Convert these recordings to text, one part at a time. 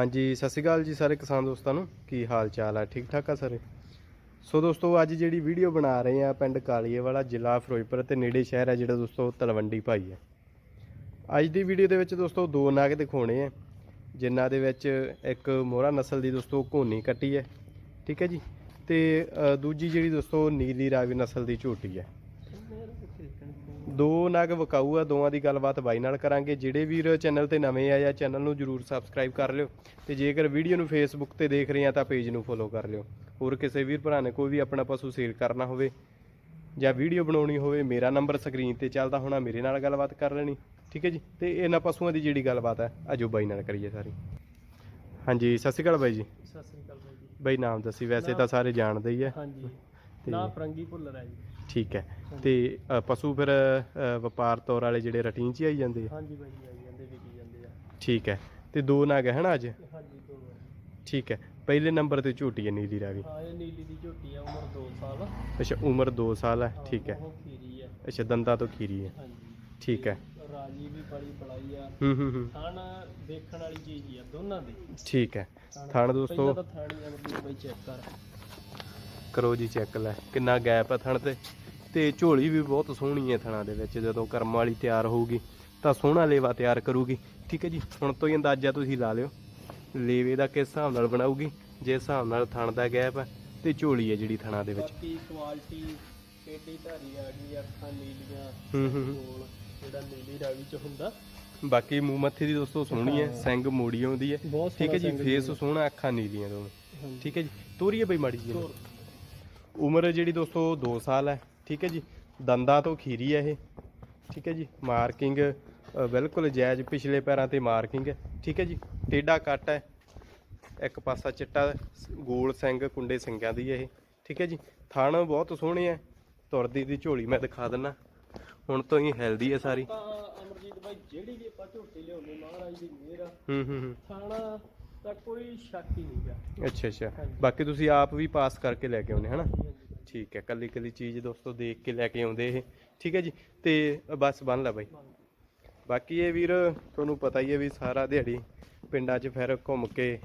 ਹਾਂਜੀ, ਸਤਿ ਸ਼੍ਰੀ ਅਕਾਲ ਜੀ ਸਾਰੇ ਕਿਸਾਨ ਦੋਸਤਾਂ ਨੂੰ। ਕੀ ਹਾਲ ਚਾਲ ਆ? ਠੀਕ ਠਾਕ ਆ ਸਾਰੇ? ਸੋ ਦੋਸਤੋ, ਅੱਜ ਜਿਹੜੀ ਵੀਡੀਓ ਬਣਾ ਰਹੇ ਆ ਪਿੰਡ ਕਾਲੀਏ ਵਾਲਾ ਜ਼ਿਲ੍ਹਾ ਫਿਰੋਜ਼ਪੁਰ ਤੇ ਨੇੜੇ ਸ਼ਹਿਰ ਹੈ ਜਿਹੜਾ ਦੋਸਤੋ ਤਲਵੰਡੀ ਭਾਈ ਹੈ ਅੱਜ ਦੀ ਵੀਡੀਓ ਦੇ ਵਿੱਚ ਦੋਸਤੋ ਦੋ ਨਾਗ ਦਿਖਾਉਣੇ ਆ, ਜਿਨ੍ਹਾਂ ਦੇ ਵਿੱਚ ਇੱਕ ਮੋਹਰਾ ਨਸਲ ਦੀ ਦੋਸਤੋ ਘੋਨੀ ਕੱਟੀ ਹੈ ਠੀਕ ਹੈ ਜੀ? ਤੇ ਦੂਜੀ ਜਿਹੜੀ ਦੋਸਤੋ ਨੀਲੀ ਰਾਵੀ ਨਸਲ ਦੀ ਝੋਟੀ ਹੈ ਦੋ ਨਗ ਵਿਕਾਊ ਆ ਦੋਵਾਂ ਦੀ ਗੱਲਬਾਤ ਬਾਈ ਨਾਲ ਕਰਾਂਗੇ। ਜਿਹੜੇ ਵੀਰ ਚੈਨਲ ਤੇ ਨਵੇਂ ਆਏ ਆ ਚੈਨਲ ਨੂੰ ਜਰੂਰ ਸਬਸਕ੍ਰਾਈਬ ਕਰ ਲਿਓ ਤੇ ਜੇਕਰ ਵੀਡੀਓ ਨੂੰ ਫੇਸਬੁੱਕ ਤੇ ਦੇਖ ਰਹੇ ਆ ਤਾਂ ਪੇਜ ਨੂੰ ਫੋਲੋ ਕਰ ਲਿਓ। ਹੋਰ ਕਿਸੇ ਵੀਰ ਭਰਾ ਨੇ ਕੋਈ ਵੀ ਆਪਣਾ ਪਸ਼ੂ ਸੇਲ ਕਰਨਾ ਹੋਵੇ ਜਾਂ ਵੀਡੀਓ ਬਣਾਉਣੀ ਹੋਵੇ ਮੇਰਾ ਨੰਬਰ ਸਕਰੀਨ ਤੇ ਚੱਲਦਾ ਹੋਣਾ ਮੇਰੇ ਨਾਲ ਗੱਲਬਾਤ ਕਰ ਲੈਣੀ ਠੀਕ ਹੈ ਜੀ? ਤੇ ਇਹਨਾਂ ਪਸ਼ੂਆਂ ਦੀ ਜਿਹੜੀ ਗੱਲਬਾਤ ਹੈ ਅਜੋ ਬਾਈ ਨਾਲ ਕਰੀਏ ਸਾਰੀ। ਹਾਂਜੀ ਸਤਿ ਸ਼੍ਰੀ ਅਕਾਲ ਬਾਈ ਜੀ। ਸਤਿ ਸ੍ਰੀ ਅਕਾਲ ਬਾਈ ਜੀ। ਬਾਈ ਨਾਮ ਦੱਸੀ ਵੈਸੇ ਤਾਂ ਸਾਰੇ ਜਾਣਦੇ ਹੀ ਆ। ਹਾਂਜੀ। ਨਾ ਫਰੰਗੀ ਭੁੱਲਰ ਹੈ ਜੀ। ਠੀਕ ਹੈ। ਤੇ ਅ, ਪਸ਼ੂ ਫਿਰ ਅ, ਵਪਾਰ ਤੌਰ ਵਾਲੇ ਜਿਹੜੇ ਰਟੀਨ 'ਚ ਹੀ ਆਈ ਜਾਂਦੇ ਆ? ਹਾਂਜੀ ਬਾਈ ਜੀ ਆਈ ਜਾਂਦੇ ਵਿਕੀ ਜਾਂਦੇ ਆ। ਠੀਕ ਹੈ। ਤੇ ਦੋ ਨਗ ਹੈ ਨਾ ਅੱਜ? ਹਾਂਜੀ ਦੋ ਵਾਰ। ਠੀਕ ਹੈ। ਪਹਿਲੇ ਨੰਬਰ ਤੇ ਝੋਟੀ ਹੈ ਨੀਲੀ ਰਾਵੀ? ਹਾਂ ਇਹ ਨੀਲੀ ਦੀ ਝੋਟੀ ਆ ਉਮਰ 2 ਸਾਲ ਅੱਛਾ ਉਮਰ 2 ਸਾਲ ਹੈ ਠੀਕ ਹੈ। ਬਹੁਤ ਖੀਰੀ ਹੈ ਅੱਛਾ ਦੰਦਾਂ ਤੋਂ ਖੀਰੀ ਹੈ। ਹਾਂਜੀ। ਠੀਕ ਹੈ। ਰਾਜੀ ਵੀ ਬੜੀ ਬੜਾਈ ਆ। ਹੂੰ ਹੂੰ ਹੂੰ। ਥਣ ਦੇਖਣ ਵਾਲੀ ਚੀਜ਼ ਹੀ ਆ ਦੋਨਾਂ ਦੀ। ਠੀਕ ਹੈ। ਥਣ- ਥਣ ਦੋਸਤੋ ਪਹਿਲਾਂ ਤਾਂ ਥਾਣੀ ਅਮਰਦੀਪ ਬਾਈ ਚੈੱਕ ਕਰ। ਕਰੋ ਜੀ ਚੈੱਕ ਲੈ ਕਿੰਨਾ ਗੈਪ ਹੈ ਥਣ ਤੇ? ਤੇ ਝੋਲੀ ਵੀ ਬਹੁਤ ਸੋਹਣੀ ਹੈ ਥਣਾਂ ਦੇ ਵਿੱਚ। ਜਦੋਂ ਕਰਮ ਵਾਲੀ ਤਿਆਰ ਹੋਊਗੀ ਤਾਂ ਸੋਹਣਾ ਲੇਵਾ ਤਿਆਰ ਕਰੂਗੀ। ਠੀਕ ਹੈ ਜੀ ਹੁਣ ਤੋਂ ਹੀ ਅੰਦਾਜ਼ਾ ਤੁਸੀਂ ਲਾ ਲਿਓ। ਲੇਵੇ ਦਾ ਕਿਸ ਹਿਸਾਬ ਨਾਲ ਬਣਾਊਗੀ? ਜੇ ਹਿਸਾਬ ਨਾਲ ਥਣ ਦਾ ਗੈਪ ਹੈ ਤੇ ਝੋਲੀ ਹੈ ਜਿਹੜੀ ਥਣਾਂ ਦੇ ਵਿੱਚ। ਬਾਕੀ ਕੁਆਲਿਟੀ ਕਿੱਡੀ ਧਾਰੀ ਆ ਗਈ ਅੱਖਾਂ ਨੀਲੀਆਂ ਹੂੰ ਹੂੰ ਹੂੰ। ਗੋਲ ਜਿਹੜਾ ਨੀਲੀ ਰਾਵੀ ਚ ਹੁੰਦਾ। ਬਾਕੀ ਮੂੰਹ ਮੱਥੇ ਦੀ ਦੋਸਤੋ ਸੋਹਣੀ ਹੈ। ਸਿੰਘ ਮੋੜੀ ਆਉਂਦੀ ਹੈ। ਠੀਕ ਹੈ ਜੀ ਫੇਸ ਸੋਹਣਾ ਅੱਖਾਂ ਨੀਲੀਆਂ ਦੋਵੇਂ। ਠੀਕ ਹੈ ਜੀ ਤੋਰੀਏ ਬਈ ਮਾੜੀ ਜੀ। ਉਮਰ ਜਿਹੜੀ ਦੋਸਤੋ 2 ਸਾਲ ਹੈ। ਠੀਕ ਹੈ ਜੀ ਦੰਦਾਂ ਤੋਂ ਖੀਰੀ ਹੈ ਇਹ ਠੀਕ ਹੈ ਜੀ ਮਾਰਕਿੰਗ ਬਿਲਕੁਲ ਜਾਇਜ਼ ਪਿਛਲੇ ਪੈਰਾਂ ਤੇ ਮਾਰਕਿੰਗ ਹੈ ਠੀਕ ਹੈ ਜੀ ਟੇਡਾ ਕੱਟ ਹੈ ਇੱਕ ਪਾਸਾ ਚਿੱਟਾ ਗੋਲ ਸਿੰਘ ਕੁੰਡੇ ਸਿੰਘਾਂ ਦੀ ਇਹ ਠੀਕ ਹੈ ਜੀ ਥਣ ਬਹੁਤ ਸੋਹਣੇ ਹੈ ਤੁਰਦੀ ਦੀ ਝੋਲੀ ਮੈਂ ਦਿਖਾ ਦਿੰਨਾ ਹੁਣ ਤੋਂ ਹੀ ਹੈਲਦੀ ਹੈ ਸਾਰੀ। ਅਮਰਜੀਤ ਭਾਈ ਜਿਹੜੀ ਵੀ ਆਪਾਂ ਝੋਟੀ ਲਿਆਉਂਦੇ ਮਹਾਰਾਜ ਦੀ ਮਿਹਰ ਆ ਹੂੰ ਹੂੰ ਹੂੰ। ਖਾਣਾ ਤਾਂ ਕੋਈ ਸ਼ੱਕ ਹੀ ਨਹੀਂਗਾ ਅੱਛਾ ਅੱਛਾ। ਬਾਕੀ ਤੁਸੀਂ ਆਪ ਵੀ ਪਾਸ ਕਰਕੇ ਲੈ ਕੇ ਆਉਨੇ ਹਨਾ? ਠੀਕ ਹੈ, ਕੱਲੀ ਕੱਲੀ ਚੀਜ਼ ਦੋਸਤੋ ਦੇਖ ਕੇ ਲੈ ਕੇ ਆਉਂਦੇ ਇਹ। ਠੀਕ ਹੈ ਜੀ, ਤੇ ਬਸ ਬੰਨ ਲੈ ਬਾਈ। ਬਾਕੀ ਇਹ ਵੀਰ, ਤੁਹਾਨੂੰ ਪਤਾ ਹੀ ਹੈ ਵੀ ਸਾਰਾ ਦਿਹਾੜੀ ਪਿੰਡਾਂ 'ਚ ਫਿਰ ਘੁੰਮ ਕੇ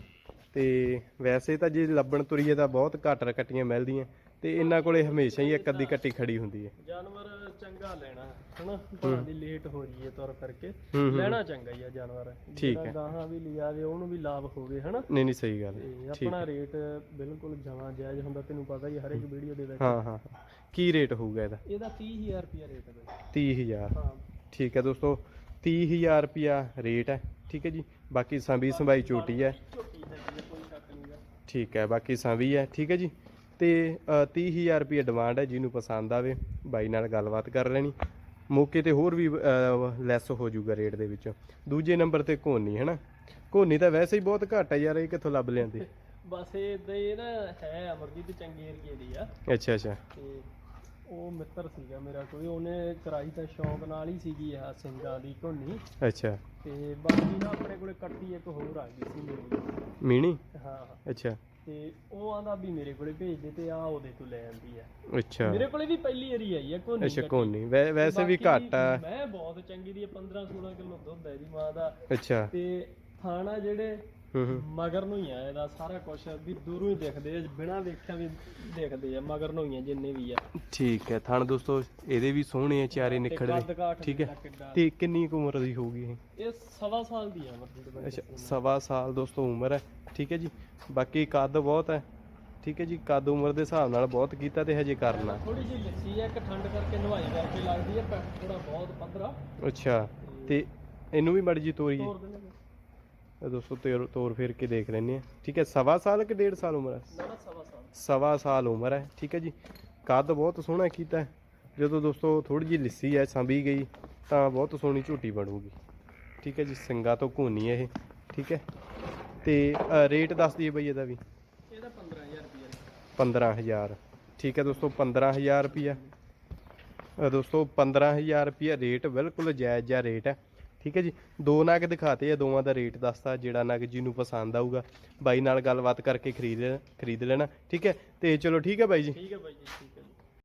ਤੇ ਵੈਸੇ ਤਾਂ ਜੇ ਲੱਭਣ ਤੁਰੀਏ ਤਾਂ ਬਹੁਤ ਘੱਟ ਰਕਟੀਆਂ ਮਿਲਦੀਆਂ ਤੇ ਇਹਨਾਂ ਕੋਲੇ ਹਮੇਸ਼ਾ ਹੀ ਇੱਕ ਅੱਧੀ ਕੱਟੀ ਖੜੀ ਹੁੰਦੀ ਹੈ। ਜਾਨਵਰ ਚੰਗਾ ਲੈਣਾ ਹਨਾ? ਭਾਵੇਂ ਦੀ ਲੇਟ ਹੋ ਜੀਏ ਤੁਰ ਕਰਕੇ। ਲੈਣਾ ਚੰਗਾ ਹੀ ਆ ਜਾਨਵਰ। ਠੀਕ ਹੈ। ਗਾਹਾਂ ਵੀ ਲਿਆਵੇ ਉਹਨੂੰ ਵੀ ਲਾਭ ਹੋਵੇ ਹਨਾ? ਨਹੀਂ ਨਹੀਂ ਸਹੀ ਗੱਲ ਹੈ। ਆਪਣਾ। ਰੇਟ ਬਿਲਕੁਲ ਜਮਾਂ ਜਾਇਜ਼ ਹੁੰਦਾ ਤੈਨੂੰ ਪਤਾ ਹੀ ਹਰ ਇੱਕ ਵੀਡੀਓ ਦੇ ਵਿੱਚ। ਹਾਂ ਹਾਂ। ਕੀ ਰੇਟ ਹੋਊਗਾ ਇਹਦਾ? ਇਹਦਾ 30000 ਰੁਪਿਆ ਰੇਟ ਹੈ। ਬਾਈ 30000 ਹਾਂ। ਠੀਕ ਹੈ ਦੋਸਤੋ 30000 ਰੁਪਿਆ ਰੇਟ ਹੈ। ਠੀਕ ਹੈ ਜੀ ਬਾਕੀ ਸੰਭੀ ਸੰਭਾਈ ਚੋਟੀ ਹੈ। ਠੀਕ ਹੈ ਬਾਕੀ ਸੰਭੀ ਹੈ ਠੀਕ ਹੈ ਜੀ। ਤੇ ਅ, 30000 ਰੁਪਏ ਡਿਮਾਂਡ ਹੈ ਜਿਹਨੂੰ ਪਸੰਦ ਆਵੇ ਬਾਈ ਨਾਲ ਗੱਲਬਾਤ ਕਰ ਲੈਣੀ। ਮੌਕੇ ਤੇ ਹੋਰ ਵੀ ਲੈਸ ਹੋ ਜਾਊਗਾ ਰੇਟ ਦੇ ਵਿੱਚ। ਦੂਜੇ ਨੰਬਰ ਤੇ ਕੋਨੀ ਹੈ ਨਾ? ਕੋਨੀ ਤਾਂ ਵੈਸੇ ਹੀ ਬਹੁਤ ਘੱਟ ਹੈ ਯਾਰ ਇਹ ਕਿੱਥੋਂ ਲੱਭ ਲਿਆਂਦੀ? ਬਸ ਇਦਾਂ ਹੀ ਨਾ ਹੈ ਅਮਰਜੀਤ ਚੰਗੇ ਏਰੀਏ ਦੀ ਆ। ਅੱਛਾ ਅੱਛਾ। ਉਹ ਮਿੱਤਰ ਸੀਗਾ ਮੇਰਾ ਕੋਈ ਉਹਨੇ ਕਰਾਈ ਤਾਂ ਸ਼ੌਂਕ ਨਾਲ ਹੀ ਸੀਗੀ ਆ ਸਿੰਘਾਂ ਦੀ ਧੋਨੀ ਅੱਛਾ। ਤੇ ਬਾਕੀ ਨਾ ਆਪਣੇ ਕੋਲੇ ਕੱਟੀ ਇੱਕ ਹੋਰ ਆ ਗਈ ਸੀ ਮੇਰੀ। ਮੀਣੀ? ਹਾਂ। ਅੱਛਾ। ਤੇ ਉਹ ਆਂਦਾ ਵੀ ਮੇਰੇ ਕੋਲੇ ਭੇਜ ਦੇ ਤੇ ਆ ਉਹਦੇ ਤੋਂ ਲੈ ਆਂਦੀ ਆ। ਅੱਛਾ। ਮੇਰੇ ਕੋਲੇ ਵੀ ਪਹਿਲੀ ਵਾਰੀ ਆਈ ਆ ਕੋਈ ਅੱਛਾ ਕੋਨੀ ਵੈ- ਵੈਸੇ ਵੀ ਘੱਟ ਆ। ਮੈਂ ਬਹੁਤ ਚੰਗੀ ਦੀ 15 16 ਕਿਲੋ ਦੁੱਧ ਹੈ ਇਹਦੀ ਮਾਂ ਦਾ। ਅੱਛਾ। ਤੇ ਥਾਣਾ ਜਿਹੜੇ ਮਗਰ ਨੂੰ ਹੀ ਆ ਇਹਦਾ ਸਾਰਾ ਕੁਝ ਵੀ ਦੂਰੋਂ ਹੀ ਦਿਖਦੇ ਆ ਬਿਨਾਂ ਵੇਖਿਆ ਵੀ ਦੇਖਦੇ ਆ ਮਗਰ ਨੂੰ ਹੀ ਆ ਜਿੰਨੇ ਵੀ ਆ। ਠੀਕ ਹੈ ਥਣ ਦੋਸਤੋ ਇਹਦੇ ਵੀ ਸੋਹਣੇ ਆ ਚਾਰੇ ਨਿਖੜਦੇ। ਠੀਕ ਹੈ। ਤੇ ਕਿੰਨੀ ਕੁ ਉਮਰ ਦੀ ਹੋਊਗੀ ਇਹ? ਇਹ ਸਵਾ ਸਾਲ ਦੀ ਆ ਦੇ ਅੱਛਾ ਸਵਾ ਸਾਲ ਦੋਸਤੋ ਉਮਰ ਹੈ। ਠੀਕ ਹੈ ਜੀ ਬਾਕੀ ਕੱਦ ਬਹੁਤ ਹੈ। ਠੀਕ ਹੈ ਜੀ ਕੱਦ ਉਮਰ ਦੇ ਹਿਸਾਬ ਨਾਲ ਬਹੁਤ ਕੀਤਾ ਤੇ ਹਜੇ ਕਰਨਾ। ਥੋੜੀ ਜਿਹੀ ਲੱਸੀ ਆ ਇੱਕ ਠੰਡ ਕਰਕੇ ਨਵਾਈ ਕਰਕੇ ਲੱਗਦੀ ਪੈਟ ਥੋੜਾ ਬਹੁਤ ਪੱਧਰਾ। ਅੱਛਾ ਤੇ ਇਹਨੂੰ ਵੀ ਮੜ ਜੀ ਇਹ ਦੋਸਤੋ ਤੋਰ ਤੋਰ ਫੇਰ ਕੇ ਦੇਖ ਲੈਂਦੇ ਆ ਠੀਕ ਹੈ ਸਵਾ ਸਾਲ ਕਿ ਡੇਢ ਸਾਲ ਉਮਰ ਹੈ? ਸਵਾ ਸਾਲ। ਸਵਾ ਸਾਲ ਉਮਰ ਹੈ ਠੀਕ ਹੈ ਜੀ। ਕੱਦ ਬਹੁਤ ਸੋਹਣਾ ਕੀਤਾ ਹੈ। ਜਦੋਂ ਦੋਸਤੋ ਥੋੜੀ ਜਿਹੀ ਲਿੱਸੀ ਹੈ ਸੰਭੀ ਗਈ ਤਾਂ ਬਹੁਤ ਸੋਹਣੀ ਝੂਟੀ ਬਣੂਗੀ। ਠੀਕ ਹੈ ਜੀ ਸਿੰਗਾ ਤੋਂ ਘੋਨੀ ਹੈ ਇਹ। ਠੀਕ ਹੈ। ਤੇ ਰੇਟ ਦੱਸ ਦਈਏ ਬਈ ਇਹਦਾ ਵੀ। ਇਹਦਾ 15000 ਰੁਪਏ 15000 ਠੀਕ ਹੈ ਦੋਸਤੋ 15000 ਰੁਪਿਆ ਦੋਸਤੋ 15000 ਰੁਪਿਆ ਰੇਟ ਬਿਲਕੁਲ ਜਾਇਜ਼ ਜਿਹਾ ਰੇਟ ਹੈ। ਠੀਕ ਹੈ ਜੀ? ਦੋ ਨਗ ਦਿਖਾਤੇ ਆ, ਦੋਵਾਂ ਦਾ ਰੇਟ ਦੱਸਤਾ, ਜਿਹੜਾ ਨਗ ਜਿਹਨੂੰ ਪਸੰਦ ਆਊਗਾ, ਬਾਈ ਨਾਲ ਗੱਲਬਾਤ ਕਰਕੇ ਖਰੀਦ ਖਰੀਦ ਲੈਣਾ, ਠੀਕ ਹੈ? ਤੇ ਚਲੋ ਠੀਕ ਹੈ ਬਾਈ ਜੀ? ਠੀਕ ਹੈ ਬਾਈ ਜੀ